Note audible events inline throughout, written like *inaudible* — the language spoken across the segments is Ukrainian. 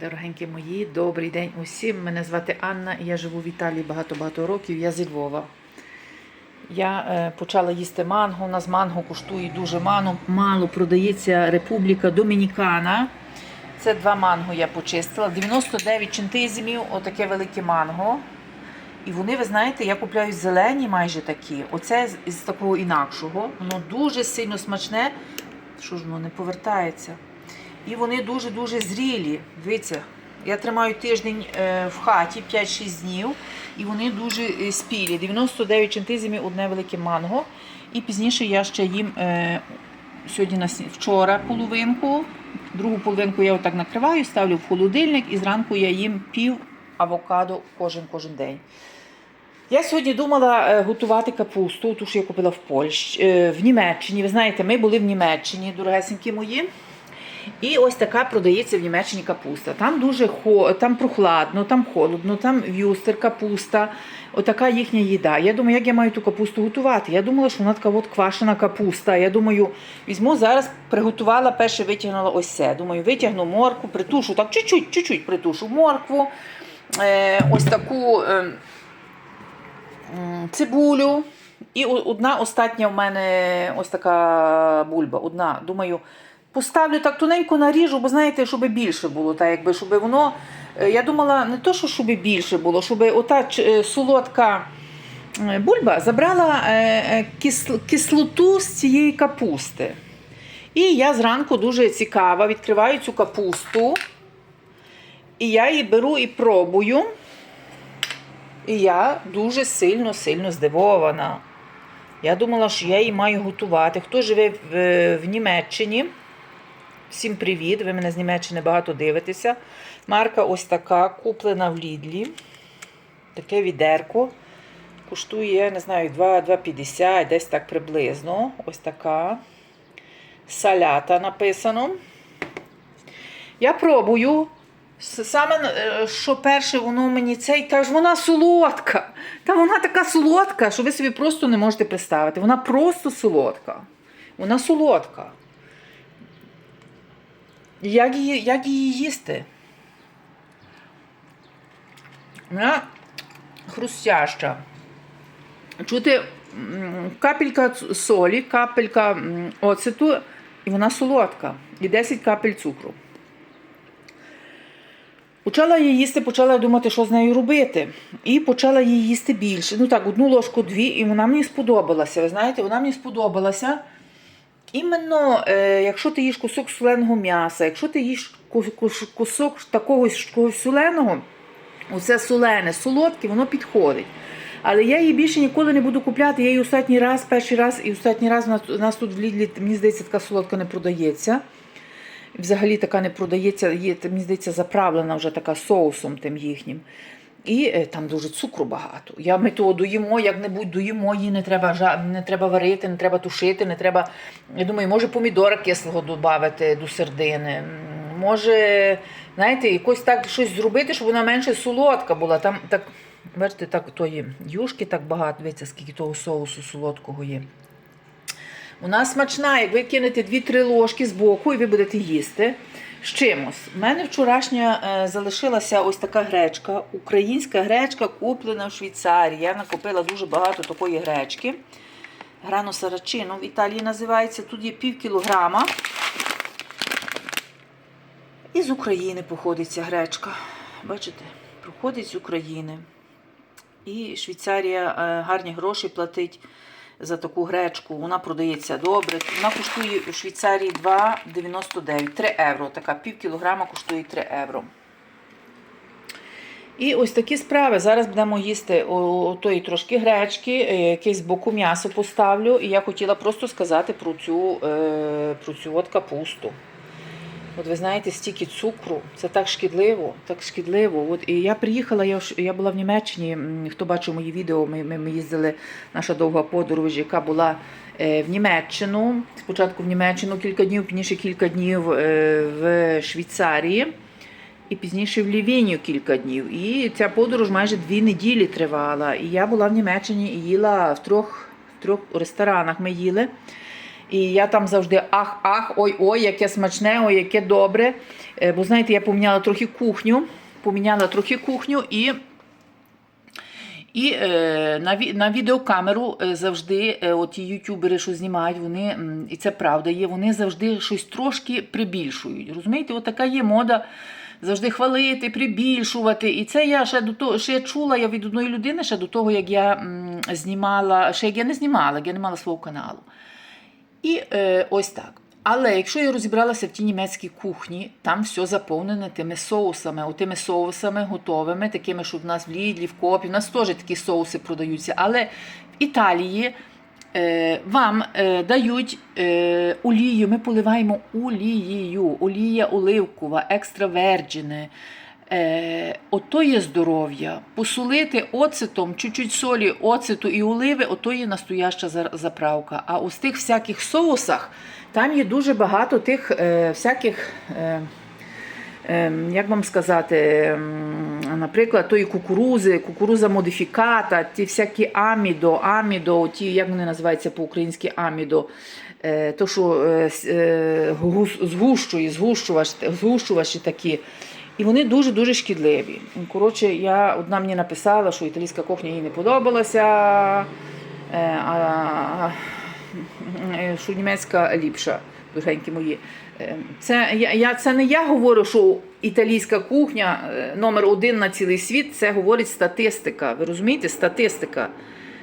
Дорогенькі мої, добрий день усім. Мене звати Анна, і я живу в Італії багато-багато років. Я зі Львова. Я е, почала їсти манго. У нас манго коштує дуже мало. Мало продається Републіка Домінікана. Це два манго я почистила. 99 центизмів, отаке велике манго. І вони, ви знаєте, я купляю зелені майже такі. Оце з, з такого інакшого. Воно дуже сильно смачне. Що ж воно не повертається? І вони дуже-дуже зрілі. Дивіться, я тримаю тиждень е, в хаті 5-6 днів, і вони дуже е, спілі. 99 центизмів одне велике манго. І пізніше я ще їм е, сьогодні вчора половинку. Другу половинку я отак накриваю, ставлю в холодильник і зранку я їм пів авокадо кожен кожен день. Я сьогодні думала готувати капусту, ту, що я купила в Польщі, в Німеччині. Ви знаєте, ми були в Німеччині, дорогесенькі мої. І ось така продається в Німеччині капуста. Там дуже хо, там прохладно, там холодно, там в'юстер, капуста. Отака їхня їда. Я думаю, як я маю ту капусту готувати? Я думала, що вона така от квашена капуста. Я думаю, візьму зараз, приготувала, перше витягнула ось це. Думаю, витягну моркву, притушу, так чуть-чуть, чуть-чуть притушу моркву. Е, ось таку. Е, цибулю. І одна остання в мене ось така бульба. Одна. Думаю, поставлю так тоненько наріжу, бо знаєте, щоб більше було, так якби, щоб воно. е, Я думала, не то, що щоб більше було, щоб ота е, солодка е, бульба забрала кис- кислоту з цієї капусти. І я зранку дуже цікава, відкриваю цю капусту. І я її беру і пробую. І я дуже сильно-сильно здивована. Я думала, що я її маю готувати. Хто живе в, в Німеччині? Всім привіт! Ви мене з Німеччини багато дивитеся. Марка ось така, куплена в Лідлі. Таке відерко. Коштує, не знаю, 2,50, десь так приблизно. Ось така. Салята написано. Я пробую. Саме е, що перше, воно мені цей каже, вона солодка. Та вона така солодка, що ви собі просто не можете представити. Вона просто солодка. Вона солодка. Як її, як її їсти? Вона хрустяща. Чути капелька солі, капелька м, оцету, і вона солодка. І 10 капель цукру. Почала її їсти, почала думати, що з нею робити. І почала її їсти більше. Ну так, одну ложку, дві, і вона мені сподобалася. Ви знаєте, вона мені сподобалася. Іменно, е, якщо ти їш кусок соленого м'яса, якщо ти їш кусок такого соленого, оце солене, солодке, воно підходить. Але я її більше ніколи не буду купляти. Я її останній раз, перший раз і останній раз у нас, у нас тут в Лідлі, мені здається, така солодка не продається. Взагалі така не продається, є, мені здається, заправлена вже така соусом тим їхнім. І е, там дуже цукру багато. Я ми того доїмо, як-небудь доїмо, її не треба, не треба варити, не треба тушити, не треба. Я думаю, може помідора кислого додати до сердини. Може, знаєте, якось так щось зробити, щоб вона менше солодка була. Там так, бачите, так тої юшки так багато, дивіться, скільки того соусу солодкого є. Вона смачна, як ви кинете 2-3 ложки з боку і ви будете їсти з чимось. У мене вчорашня е, залишилася ось така гречка, українська гречка, куплена в Швейцарії. Я накупила дуже багато такої гречки. Грано сарачино в Італії називається. Тут є пів кілограма. І з України походить ця гречка. Бачите, проходить з України. І Швейцарія е, гарні гроші платить за таку гречку. Вона продається добре. Вона коштує у Швейцарії 2,99 3 євро. Така пів кілограма коштує 3 євро. І ось такі справи. Зараз будемо їсти о, тої трошки гречки, е, якесь з боку м'ясо поставлю. І я хотіла просто сказати про цю, е, про цю от капусту. От ви знаєте, стільки цукру, це так шкідливо, так шкідливо. От і я приїхала, я, я була в Німеччині. Хто бачив мої відео, ми, ми, ми їздили наша довга подорож, яка була е, в Німеччину. Спочатку в Німеччину кілька днів, пізніше кілька днів е, в Швейцарії. І пізніше в Лівінію кілька днів. І ця подорож майже дві неділі тривала. І я була в Німеччині і їла в трьох, в трьох ресторанах. Ми їли. І я там завжди ах-ах, ой-ой, яке смачне, ой, яке добре. Е, Бо знаєте, я поміняла трохи кухню, поміняла трохи кухню і. І е, на, на відеокамеру е, завжди е, оті ютубери, що знімають, вони, і це правда є, вони завжди щось трошки прибільшують. Розумієте, от така є мода завжди хвалити, прибільшувати. І це я ще до того, ще чула я від одної людини, ще до того, як я м, знімала, ще як я не знімала, як я не мала свого каналу. І е, ось так. Але якщо я розібралася в тій німецькій кухні, там все заповнене тими соусами, отими соусами готовими, такими, що в нас в Лідлі, в Копі, в нас теж такі соуси продаються. Але в Італії е, вам е, дають е, олію, ми поливаємо олією, олія оливкова, екстраверджене. Е, ото є здоров'я. Посолити оцетом, чуть-чуть солі, оцету і оливи, ото є настояща заправка. А у тих всяких соусах там є дуже багато тих е, всяких. Е, Ем, як вам сказати, наприклад, тої кукурузи, кукуруза модифіката, ті всякі амідо, амідо, ті, як вони називаються по-українськи амідо, е, то, що е, е, згущує, згущувач, згущувачі такі. І вони дуже-дуже шкідливі. Коротше, я одна мені написала, що італійська кухня їй не подобалася, е, а, е, що німецька ліпша, дорогенькі мої. Е, Це, я, це не я говорю, що італійська кухня номер один на цілий світ, це говорить статистика. Ви розумієте? Статистика.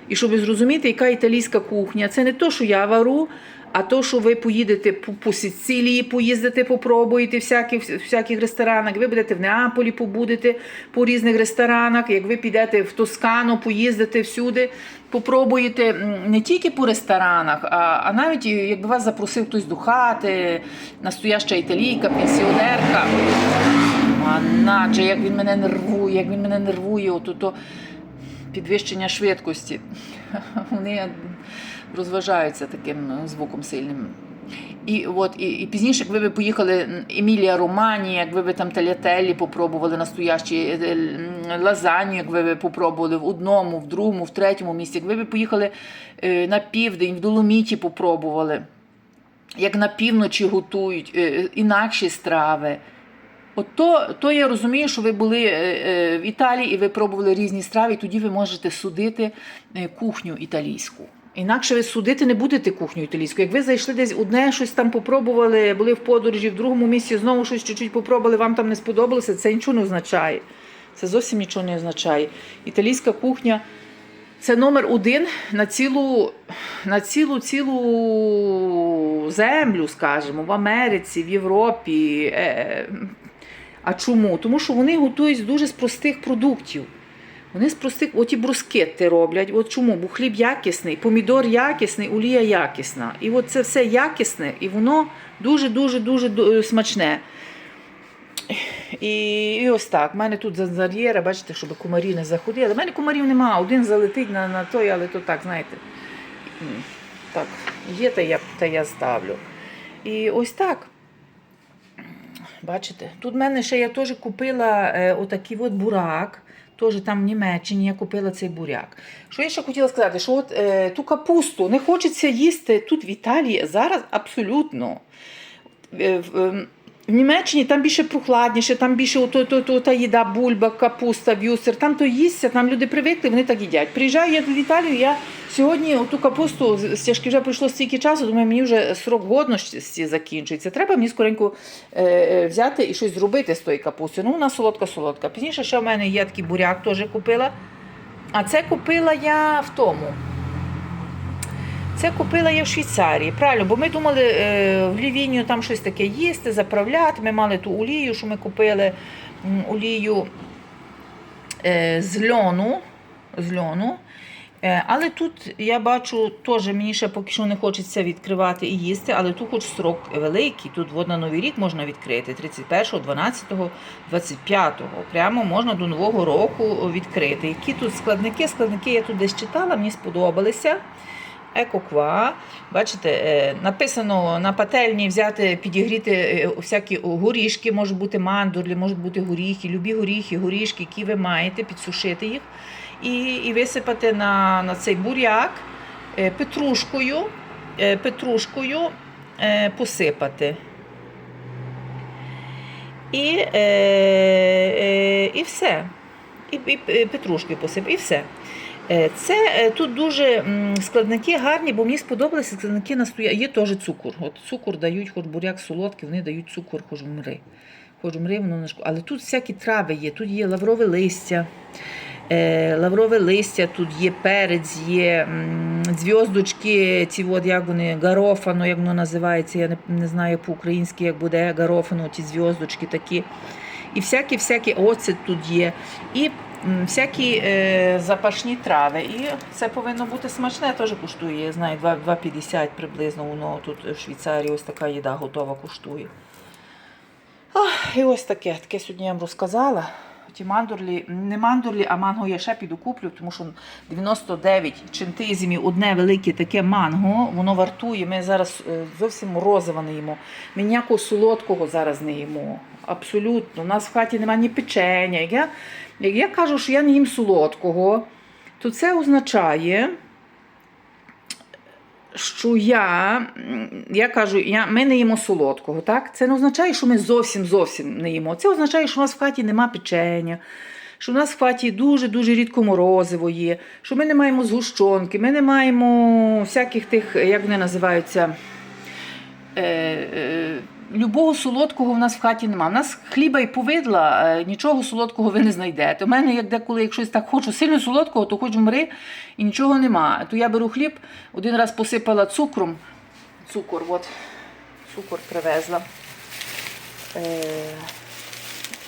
І щоб зрозуміти, яка італійська кухня, це не то, що я вару, а то, що ви поїдете по, по Сицилії, поїздите, попробуєте в всяких, всяких ресторанах, ви будете в Неаполі, побудете по різних ресторанах, як ви підете в Тоскану, поїздите всюди, попробуєте не тільки по ресторанах, а, а навіть якби вас запросив хтось до хати, настояща італійка, пенсіонерка. А наче як він мене нервує, як він мене нервує, от, то підвищення швидкості. *laughs* Вони розважаються таким ну, звуком сильним. І от і, і пізніше, як ви поїхали Емілія Романі, як ви там талятелі попробували настоящі е, е, м, лазанью, як ви попробували в одному, в другому, в третьому місці, як ви поїхали е, на південь, в Доломіті попробували, як на півночі готують, е, е, інакші страви. От то, то я розумію, що ви були е, е, в Італії і ви пробували різні страви, і тоді ви можете судити е, кухню італійську. Інакше ви судити не будете кухню італійську. Як ви зайшли десь одне щось там попробували, були в подорожі, в другому місці знову щось чуть-чуть попробували, вам там не сподобалося, це нічого не означає. Це зовсім нічого не означає. Італійська кухня це номер один на цілу, на цілу цілу землю, скажімо, в Америці, в Європі. Е, А чому? Тому що вони готують з дуже з простих продуктів. Вони з простих, от і брускетти роблять. От чому? Бо хліб якісний, помідор якісний, олія якісна. І от це все якісне, і воно дуже-дуже дуже смачне. І, і ось так. У мене тут занзар'єра, бачите, щоб комарі не заходили. У мене комарів нема, один залетить на, на той, але то так, знаєте. Так, є, та я, та я ставлю. І ось так. Бачите, тут в мене ще я теж купила е, отакий от бурак. Теж там в Німеччині я купила цей буряк. Що я ще хотіла сказати, що от е, ту капусту не хочеться їсти тут в Італії зараз абсолютно. Е, ем, в Німеччині там більше прохладніше, там більше ото, то, то, та їда, бульба, капуста, вюсер, там то їсться, там люди привикли, вони так їдять. Приїжджаю я в Італію, я сьогодні оту капусту, з- стяжки вже пройшло стільки часу, думаю, мені вже срок годності закінчується. Треба мені скоренько е, е, взяти і щось зробити з тої капусти. Ну, вона солодка-солодка. Пізніше ще в мене є такий буряк, теж купила. А це купила я в тому. Це купила я в Швейцарії. Правильно, бо ми думали е, в Лівінію там щось таке їсти, заправляти. Ми мали ту олію, що ми купили олію е, з льону. З льону. Е, але тут я бачу, теж мені ще поки що не хочеться відкривати і їсти, але тут хоч срок великий. Тут от на Новий рік можна відкрити 31, 12, 25. Прямо можна до Нового року відкрити. Які тут складники? Складники я тут десь читала, мені сподобалися. Екоква. Бачите, е, написано на пательні взяти, підігріти е, всякі горішки, можуть бути мандурлі, можуть бути горіхи, любі горіхи, горішки, які ви маєте, підсушити їх і, і висипати на, на цей буряк е, петрушкою петрушкою посипати. І, і все. І, петрушкою посипати, і все. Е, Це е, тут дуже складники гарні, бо мені сподобалися складники настоя. Є теж цукор. От цукор дають, хоч буряк солодкий, вони дають цукор, хоч мри. Хоч мри, воно не шко- Але тут всякі трави є. Тут є лаврове листя. Е, лаврове листя, тут є перець, є зв'яздочки, ці от, як вони, гарофано, як воно називається, я не, знаю по-українськи, як буде гарофано, ті зв'яздочки такі. І всякі-всякі оцет тут є. І всякі е, запашні трави. І це повинно бути смачне, теж коштує, я знаю, 2,50 приблизно воно тут в Швейцарії ось така їда готова коштує. Ах, і ось таке. Таке сьогодні я вам розказала. Ті мандурлі, не мандурлі, а манго я ще піду куплю, тому що 99 чентизмів одне велике таке манго, воно вартує. Ми зараз е, зовсім морозива не їмо. Ми ніякого солодкого зараз не їмо. Абсолютно. У нас в хаті немає ні печення. Як я, як я кажу, що я не їм солодкого, то це означає, що я, я кажу, я, ми не їмо солодкого. Так? Це не означає, що ми зовсім зовсім не їмо. Це означає, що у нас в хаті нема печення, що у нас в хаті дуже-дуже рідко морозиво є, що ми не маємо згущенки, ми не маємо всяких тих, як вони називаються. Е, е, Любого солодкого в нас в хаті нема. У нас хліба і повидла, е, нічого солодкого ви не знайдете. У мене, як деколи, якщо так хочу сильно солодкого, то хоч вмри і нічого нема. То я беру хліб, один раз посипала цукром. Цукор, от, цукор привезла. Е,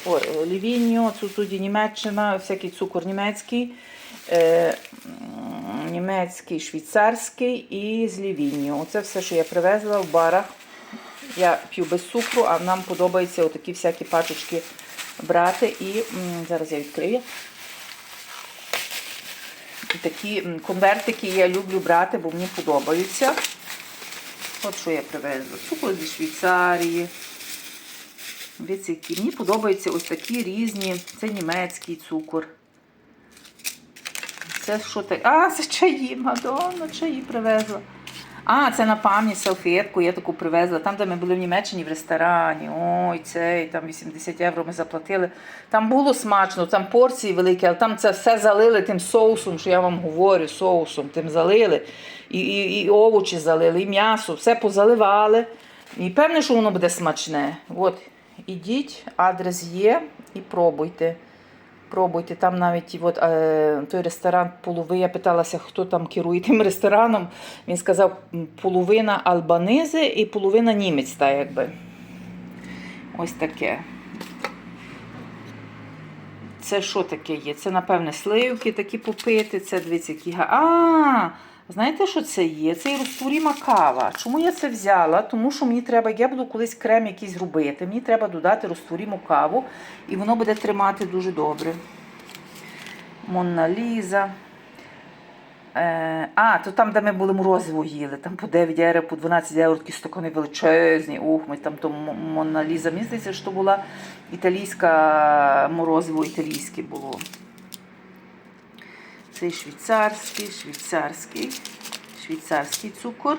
о, Лівіньо, тоді Німеччина, всякий цукор німецький, е, німецький, швейцарський і з Лівіньо. Оце все, що я привезла в барах. Я п'ю без цукру, а нам подобається отакі всякі пачечки брати. І зараз я відкрию. Такі конвертики я люблю брати, бо мені подобаються. От що я привезла. Цукор зі Швейцарії. Дивіться. Мені подобаються ось такі різні. Це німецький цукор. Це що таке? А, це чаї, Мадонна, чаї привезла. А, це на пам'ять салфетку, я таку привезла. Там, де ми були в Німеччині в ресторані. Ой, цей, там 80 євро ми заплатили. Там було смачно, там порції великі, але там це все залили тим соусом, що я вам говорю, соусом тим залили. І, і, і овочі залили, і м'ясо, все позаливали. І певне, що воно буде смачне. От, ідіть, адрес є і пробуйте. Пробуйте, там навіть от, е, той ресторан полови. Я питалася, хто там керує тим рестораном. Він сказав, половина албанизи і половина німець, та якби. Ось таке. Це що таке є? Це, напевне, сливки такі попити. Це дивіться, які. А, знаєте, що це є? Це і розтворіма кава. Чому я це взяла? Тому що мені треба, я буду колись крем якийсь робити, мені треба додати розтворіму каву, і воно буде тримати дуже добре. Монна Ліза. Е, а, то там, де ми були морозиво їли, там по 9 євро, по 12 євро такі стакани величезні. Ух, ми там то Монна Ліза. Мені здається, що була італійська морозиво італійське було. Цей швейцарський, швейцарський, швейцарський цукор.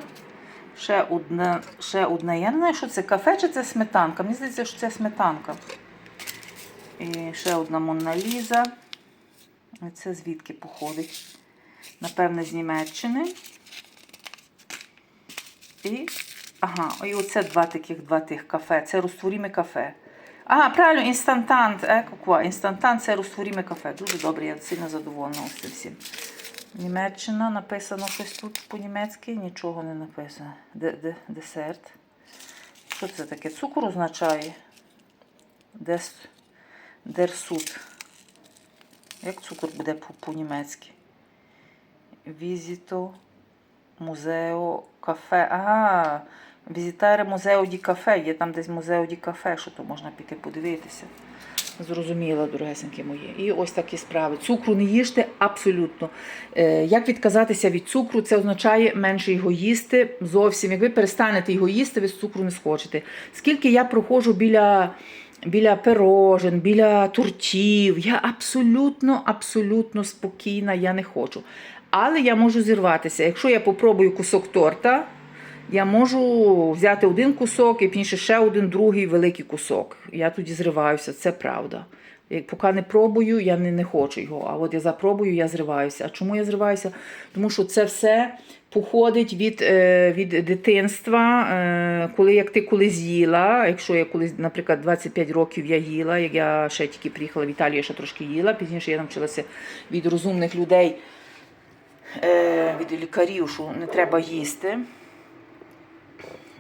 Ще одне, ще одне. Я не знаю, що це кафе чи це сметанка. Мені здається, що це сметанка. І ще одна Монна Ліза. Це звідки походить? Напевне, з Німеччини. І, ага, і оце два таких два тих кафе. Це розтворіме кафе. А, правильно, інстантант. Еко ква. Інстантант це розтворіме кафе. Дуже добре, я сильно задоволена цим всім. Німеччина написано щось тут по-німецьки, нічого не написано. Де, де, десерт. Що це таке? Цукор означає? Дес, дерсут. Як цукор буде по- по-німецьки? Візіто музео кафе. Ага, візитаре музео ді кафе. Є там десь музео ді кафе, що то можна піти подивитися. Зрозуміло, дорогесенькі мої. І ось такі справи. Цукру не їжте абсолютно. Е, як відказатися від цукру, це означає менше його їсти зовсім. Як ви перестанете його їсти, ви з цукру не схочете. Скільки я проходжу біля, біля пирожен, біля тортів, я абсолютно, абсолютно спокійна, я не хочу. Але я можу зірватися. Якщо я попробую кусок торта, я можу взяти один кусок і пізніше ще один другий великий кусок. Я тоді зриваюся, це правда. Як поки не пробую, я не, не хочу його. А от я запробую, я зриваюся. А чому я зриваюся? Тому що це все походить від, е, від дитинства, е, коли як ти колись їла. Якщо я колись, наприклад, 25 років я їла, як я ще тільки приїхала в Італію, я ще трошки їла. Пізніше я навчилася від розумних людей, е, від лікарів, що не треба їсти.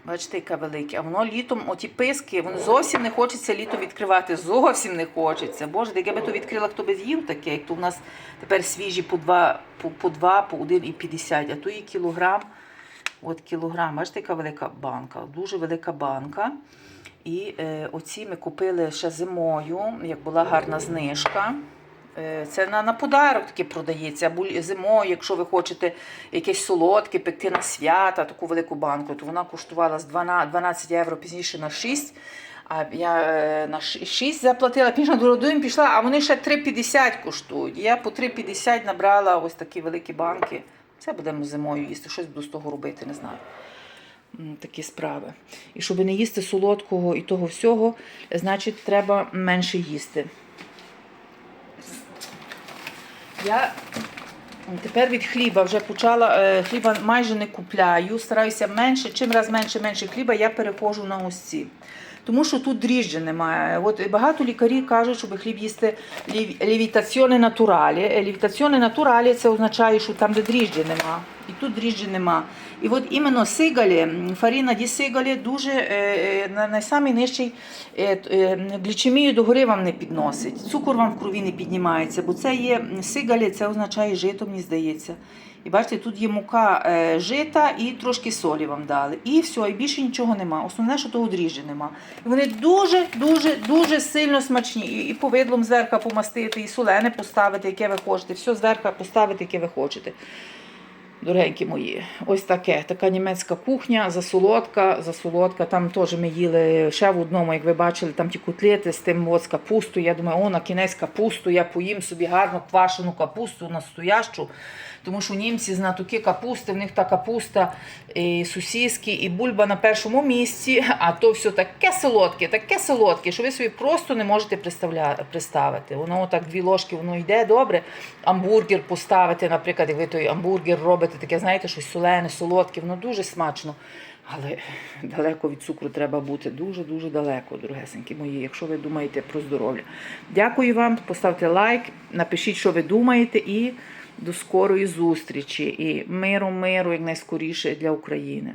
Бачите, яке велике. А воно літом, оті писки, воно зовсім не хочеться літо відкривати. Зовсім не хочеться. Боже, як я би то відкрила, хто би з'їв таке, як то в нас тепер свіжі по 2, по, по 2, по 1,50, а то і кілограм. От кілограм, бачите, яка велика банка, дуже велика банка. І е, оці ми купили ще зимою, як була гарна знижка. Е, Це на, на подарок таке продається. Або зимою, якщо ви хочете якесь солодке пекти на свята, таку велику банку, то вона коштувала з 12, 12 євро пізніше на 6. А я е, на 6 заплатила, пізніше на дорогою пішла, а вони ще 3,50 коштують. Я по 3,50 набрала ось такі великі банки. Це будемо зимою їсти, щось буду з того робити, не знаю. Такі справи. І щоб не їсти солодкого і того всього, значить, треба менше їсти. Я тепер від хліба вже почала, е, хліба майже не купляю, стараюся менше, чим раз менше менше хліба, я перехожу на ось. Тому що тут дріжджі немає. От багато лікарів кажуть, щоб хліб їсти лів- лівітаціоне натуралі. Лівітаціоне натуралі це означає, що там, де дріжджі нема. І тут дріжджі нема. І от іменно сигалі, фаріна ді сигалі дуже е, е, на найсамий нижчий е, глічемію до гори вам не підносить. Цукор вам в крові не піднімається, бо це є сигалі, це означає жито, мені здається. І бачите, тут є мука жита і трошки солі вам дали. І все, і більше нічого нема. Основне, що того дріжджі нема. І вони дуже, дуже, сильно смачні. І, повидлом зверху помастити, і солене поставити, яке ви хочете. Все зверху поставити, яке ви хочете. Дорогенькі мої, ось таке. Така німецька кухня, засолодка, засолодка. Там теж ми їли ще в одному, як ви бачили, там ті котлети з тим от з капустою. Я думаю, о, на кінець капусту, я поїм собі гарну квашену капусту настоящу. Тому що німці знатоки капусти, в них та капуста, і сусіски, і бульба на першому місці, *laughs* а то все таке солодке, таке солодке, що ви собі просто не можете представити. Воно так дві ложки, воно йде добре. Амбургер поставити, наприклад, як ви той амбургер робите, таке, знаєте, щось солене, солодке, воно дуже смачно. Але *laughs* далеко від цукру треба бути, дуже-дуже далеко, дорогесенькі мої, якщо ви думаєте про здоров'я. Дякую вам, поставте лайк, напишіть, що ви думаєте, і до скорої зустрічі. І миру, миру, як найскоріше для України.